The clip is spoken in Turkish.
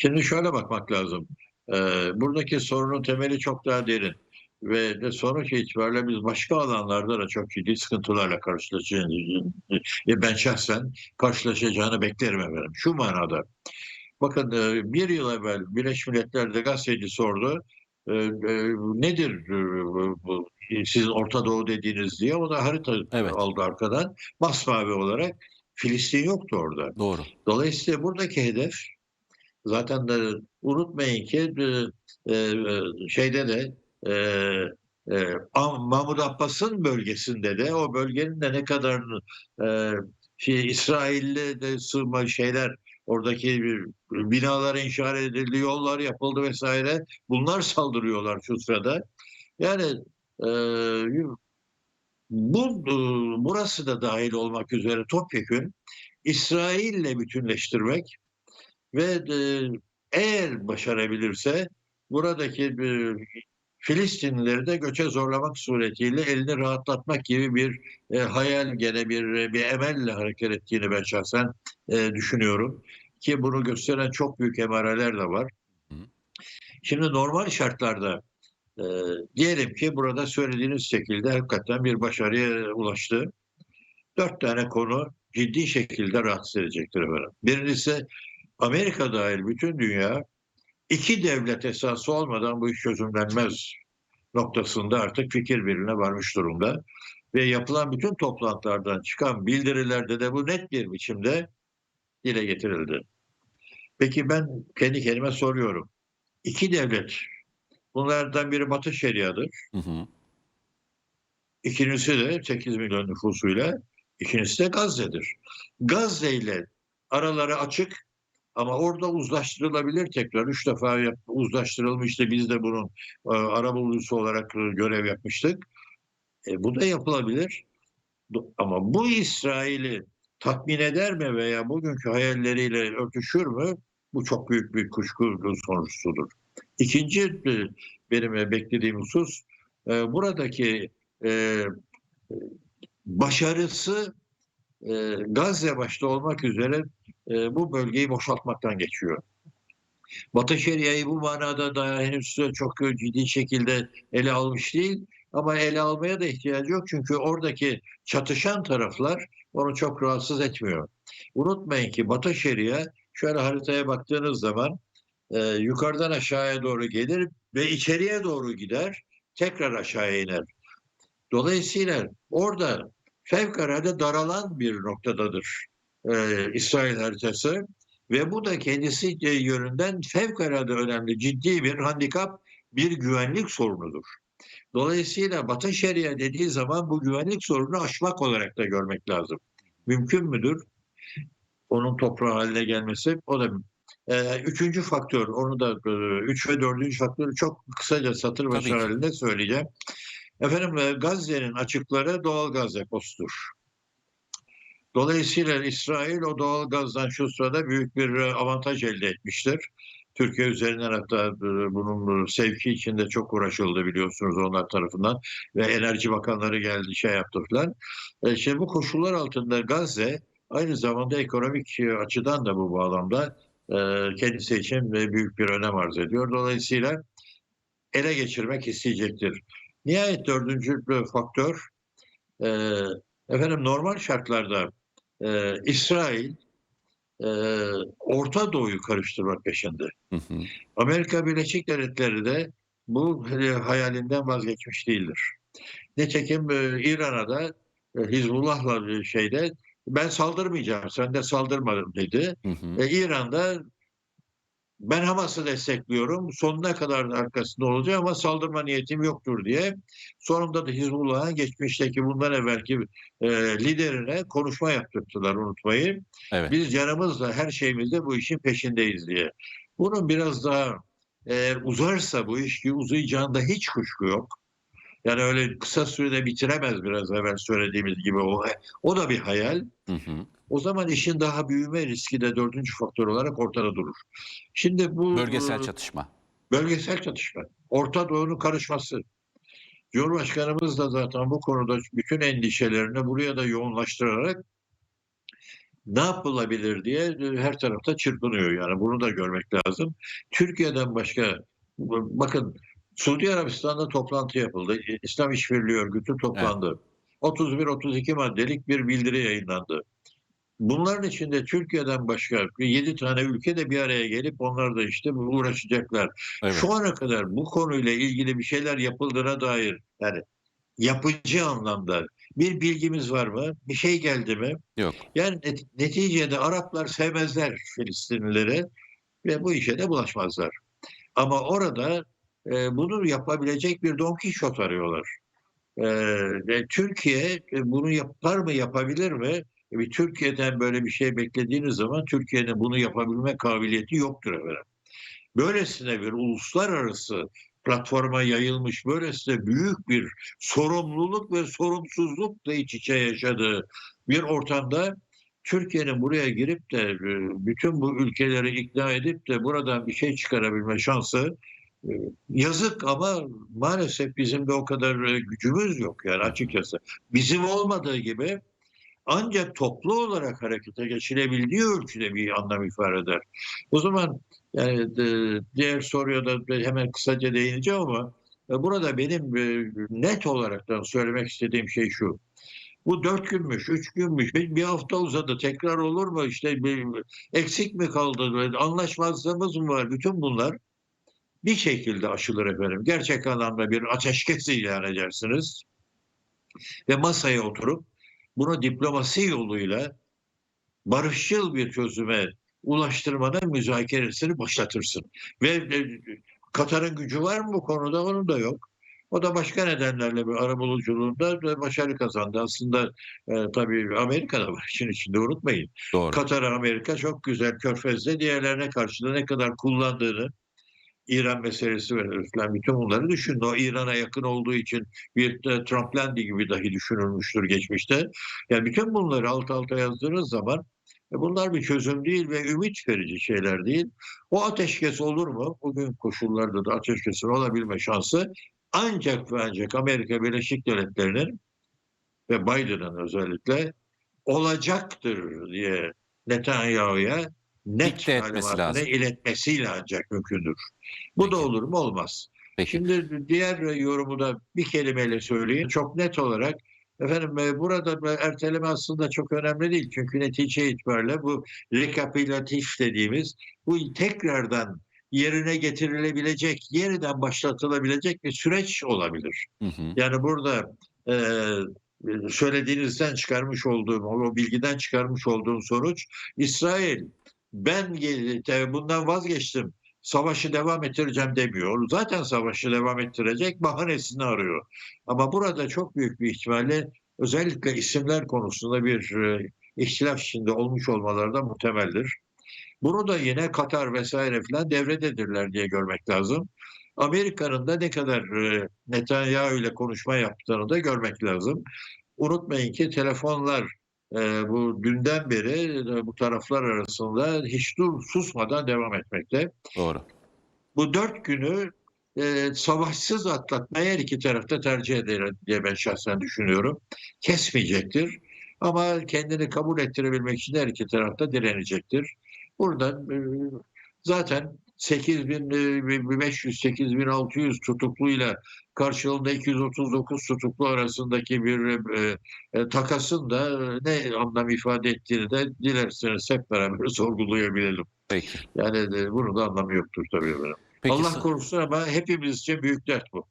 Şimdi şöyle bakmak lazım. Ee, buradaki sorunun temeli çok daha derin. Ve de sonuç itibariyle biz başka alanlarda da çok ciddi sıkıntılarla karşılaşacağız. Ve ben şahsen karşılaşacağını beklerim efendim. Şu manada. Bakın e, bir yıl evvel Birleşmiş Milletler'de gazeteci sordu. E, e, nedir e, bu- sizin Orta Doğu dediğiniz diye. O da harita Evet. aldı arkadan. Masmavi olarak Filistin yoktu orada. Doğru. Dolayısıyla buradaki hedef zaten de unutmayın ki e, e, şeyde de e, e, Mahmud Abbas'ın bölgesinde de o bölgenin de ne kadar şey, İsrail'le de sığma şeyler oradaki bir- binalar inşa edildi, yollar yapıldı vesaire. Bunlar saldırıyorlar şu sırada. Yani e, bu burası da dahil olmak üzere topyekün İsrail'le bütünleştirmek ve e, eğer başarabilirse buradaki e, Filistinlileri de göçe zorlamak suretiyle elini rahatlatmak gibi bir e, hayal gene bir bir emelle hareket ettiğini ben şahsen e, düşünüyorum ki bunu gösteren çok büyük emareler de var. Şimdi normal şartlarda e, diyelim ki burada söylediğiniz şekilde hakikaten bir başarıya ulaştı. Dört tane konu ciddi şekilde rahatsız edecektir efendim. Birincisi Amerika dahil bütün dünya iki devlet esası olmadan bu iş çözümlenmez noktasında artık fikir birliğine varmış durumda. Ve yapılan bütün toplantılardan çıkan bildirilerde de bu net bir biçimde dile getirildi. Peki ben kendi kendime soruyorum. İki devlet, bunlardan biri Batı Şeria'dır. Hı hı. İkincisi de 8 milyon nüfusuyla, ikincisi de Gazze'dir. Gazze ile araları açık ama orada uzlaştırılabilir tekrar. Üç defa yap- uzlaştırılmıştı. Biz de bunun e, arabulucusu olarak e, görev yapmıştık. E, bu da yapılabilir. Ama bu İsrail'i tatmin eder mi veya bugünkü hayalleriyle örtüşür mü? Bu çok büyük bir kuşku sonuçsudur. İkinci e, benim e, beklediğim husus e, buradaki e, başarısı e, Gazze başta olmak üzere e, bu bölgeyi boşaltmaktan geçiyor. Batı Şeria'yı bu manada da henüz çok ciddi şekilde ele almış değil ama ele almaya da ihtiyacı yok çünkü oradaki çatışan taraflar onu çok rahatsız etmiyor. Unutmayın ki Batı Şeria şöyle haritaya baktığınız zaman e, yukarıdan aşağıya doğru gelir ve içeriye doğru gider tekrar aşağıya iner. Dolayısıyla orada fevkalade daralan bir noktadadır e, İsrail haritası ve bu da kendisi e, yönünden fevkalade önemli ciddi bir handikap, bir güvenlik sorunudur. Dolayısıyla Batı Şeria dediği zaman bu güvenlik sorununu aşmak olarak da görmek lazım. Mümkün müdür? Onun toprağı haline gelmesi o da e, üçüncü faktör, onu da e, üç ve dördüncü faktörü çok kısaca satır başı halinde söyleyeceğim. Efendim e, Gazze'nin açıkları doğal gaz deposudur. Dolayısıyla İsrail o doğal gazdan şu sırada büyük bir e, avantaj elde etmiştir. Türkiye üzerinden hatta e, bunun sevki içinde çok uğraşıldı biliyorsunuz onlar tarafından ve enerji bakanları geldi şey yaptı falan. E, şimdi bu koşullar altında Gazze aynı zamanda ekonomik açıdan da bu bağlamda kendisi için büyük bir önem arz ediyor. Dolayısıyla ele geçirmek isteyecektir. Nihayet dördüncü faktör e, efendim normal şartlarda e, İsrail e, Orta Doğu'yu karıştırmak peşinde. Hı hı. Amerika Birleşik Devletleri de bu e, hayalinden vazgeçmiş değildir. Nitekim e, İran'a da e, Hizbullah'la şeyde ben saldırmayacağım, sen de saldırma dedi. Hı hı. E, İran'da ben Hamas'ı destekliyorum, sonuna kadar da arkasında olacağım ama saldırma niyetim yoktur diye. Sonunda da Hizbullah'ın geçmişteki bundan evvelki e, liderine konuşma yaptırdılar unutmayın. Evet. Biz canımızla her şeyimizle bu işin peşindeyiz diye. Bunun biraz daha eğer uzarsa bu iş ki uzayacağında hiç kuşku yok. Yani öyle kısa sürede bitiremez biraz evvel söylediğimiz gibi o, o da bir hayal. Hı hı. O zaman işin daha büyüme riski de dördüncü faktör olarak ortada durur. Şimdi bu Bölgesel çatışma. bölgesel çatışma, Orta Doğu'nun karışması. Cumhurbaşkanımız da zaten bu konuda bütün endişelerini buraya da yoğunlaştırarak ne yapılabilir diye her tarafta çırpınıyor. Yani bunu da görmek lazım. Türkiye'den başka bakın Suudi Arabistan'da toplantı yapıldı. İslam İşbirliği Örgütü toplandı. 31-32 maddelik bir bildiri yayınlandı. Bunların içinde Türkiye'den başka 7 tane ülke de bir araya gelip onlar da işte uğraşacaklar. Evet. Şu ana kadar bu konuyla ilgili bir şeyler yapıldığına dair yani yapıcı anlamda bir bilgimiz var mı? Bir şey geldi mi? Yok. Yani net- neticede Araplar sevmezler Filistinlileri ve bu işe de bulaşmazlar. Ama orada e, bunu yapabilecek bir Don Kişot arıyorlar. E, ve Türkiye e, bunu yapar mı, yapabilir mi? E, Türkiye'den böyle bir şey beklediğiniz zaman Türkiye'nin bunu yapabilme kabiliyeti yoktur efendim. Böylesine bir uluslararası platforma yayılmış, böylesine büyük bir sorumluluk ve sorumsuzlukla iç içe yaşadığı bir ortamda Türkiye'nin buraya girip de e, bütün bu ülkeleri ikna edip de buradan bir şey çıkarabilme şansı yazık ama maalesef bizim de o kadar e, gücümüz yok yani açıkçası. Bizim olmadığı gibi ancak toplu olarak harekete geçilebildiği ölçüde bir anlam ifade eder. O zaman yani e, diğer soruya da hemen kısaca değineceğim ama e, burada benim net olaraktan söylemek istediğim şey şu. Bu dört günmüş, üç günmüş, bir hafta uzadı, tekrar olur mu? İşte bir, eksik mi kaldı, anlaşmazlığımız mı var? Bütün bunlar bir şekilde aşılır efendim. Gerçek anlamda bir ateşkes ilan edersiniz ve masaya oturup bunu diplomasi yoluyla barışçıl bir çözüme ulaştırmanın müzakeresini başlatırsın. Ve e, Katar'ın gücü var mı bu konuda? Onun da yok. O da başka nedenlerle bir arabuluculuğunda başarı kazandı. Aslında e, tabii Amerika da var işin içinde unutmayın. Doğru. Katar Amerika çok güzel Körfez'de diğerlerine karşı da ne kadar kullandığını İran meselesi falan bütün bunları düşündü. O İran'a yakın olduğu için bir de Trumplendi gibi dahi düşünülmüştür geçmişte. Yani bütün bunları alt alta yazdığınız zaman e, bunlar bir çözüm değil ve ümit verici şeyler değil. O ateşkes olur mu? Bugün koşullarda da ateşkesin olabilme şansı ancak ve ancak Amerika Birleşik Devletleri'nin ve Biden'ın özellikle olacaktır diye Netanyahu'ya net Dikte etmesi lazım. iletmesiyle ancak mümkündür. Bu Peki. da olur mu? Olmaz. Peki. Şimdi diğer yorumu da bir kelimeyle söyleyeyim. Çok net olarak efendim e, burada da erteleme aslında çok önemli değil. Çünkü netice itibariyle bu rekapitülatif dediğimiz bu tekrardan yerine getirilebilecek, yeniden başlatılabilecek bir süreç olabilir. Hı hı. Yani burada e, söylediğinizden çıkarmış olduğum, o bilgiden çıkarmış olduğum sonuç İsrail ben bundan vazgeçtim, savaşı devam ettireceğim demiyor. Zaten savaşı devam ettirecek bahanesini arıyor. Ama burada çok büyük bir ihtimalle özellikle isimler konusunda bir e, ihtilaf içinde olmuş olmaları da muhtemeldir. Bunu da yine Katar vesaire falan devrededirler diye görmek lazım. Amerika'nın da ne kadar e, Netanyahu ile konuşma yaptığını da görmek lazım. Unutmayın ki telefonlar e, bu dünden beri e, bu taraflar arasında hiç dur susmadan devam etmekte. Doğru. Bu dört günü e, savaşsız atlatmaya her iki tarafta tercih eder diye ben şahsen düşünüyorum. Kesmeyecektir. Ama kendini kabul ettirebilmek için her iki tarafta direnecektir. Buradan e, zaten 8500-8600 tutukluyla karşılığında 239 tutuklu arasındaki bir e, e, takasın da e, ne anlam ifade ettiğini de dilerseniz hep beraber sorgulayabilirim. Peki. Yani e, bunun da anlamı yoktur tabii. efendim. Peki. Allah korusun ama hepimiz için büyük dert bu.